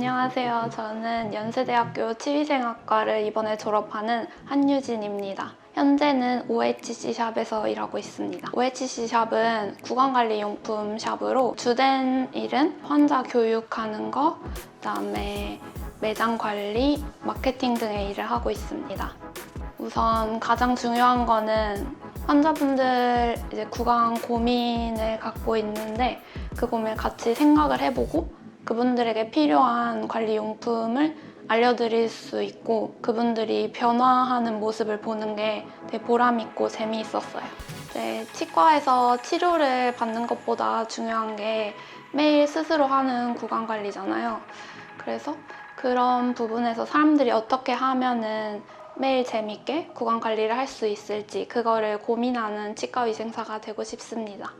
안녕하세요. 저는 연세대학교 치위생학과를 이번에 졸업하는 한유진입니다. 현재는 OHC 샵에서 일하고 있습니다. OHC 샵은 구강관리용품 샵으로 주된 일은 환자 교육하는 거, 그다음에 매장 관리, 마케팅 등의 일을 하고 있습니다. 우선 가장 중요한 거는 환자분들 이제 구강 고민을 갖고 있는데 그 고민을 같이 생각을 해보고 그분들에게 필요한 관리 용품을 알려드릴 수 있고 그분들이 변화하는 모습을 보는 게 되게 보람있고 재미있었어요. 이제 치과에서 치료를 받는 것보다 중요한 게 매일 스스로 하는 구강 관리잖아요. 그래서 그런 부분에서 사람들이 어떻게 하면은 매일 재밌게 구강 관리를 할 수 있을지 그거를 고민하는 치과 위생사가 되고 싶습니다.